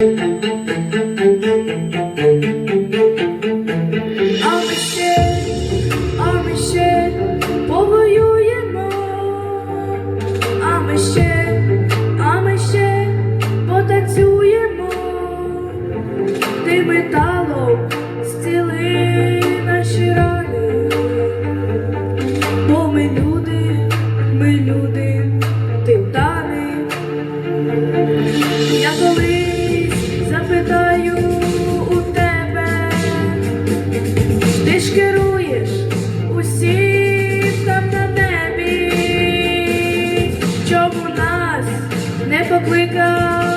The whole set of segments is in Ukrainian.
А ми ще, а ми ще повоюємо, а ми ще, а ми ще потанцюємо, ти металом зціли наші рани, бо ми люди, ми люди, ти вданий. Я колись чому нас не покликав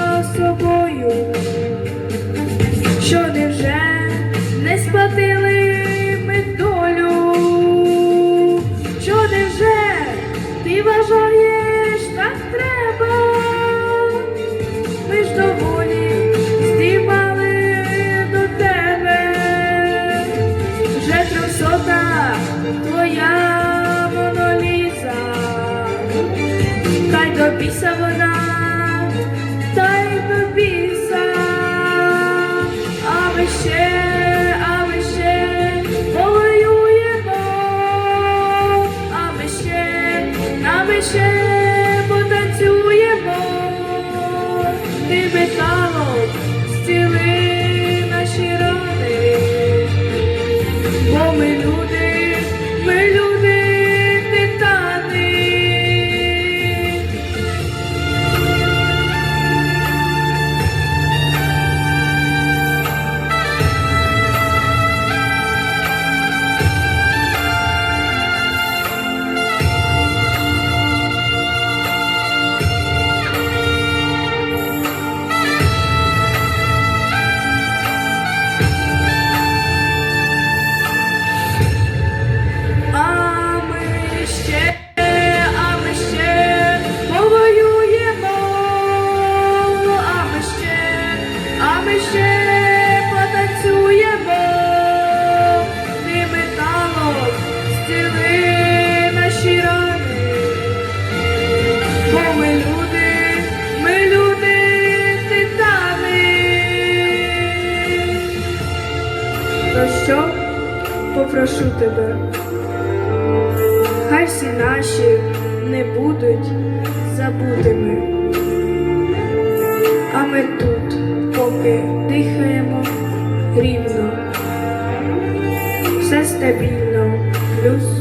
попрошу тебе? Хай всі наші не будуть забутими. А ми тут, поки дихаємо рівно, все стабільно, плюс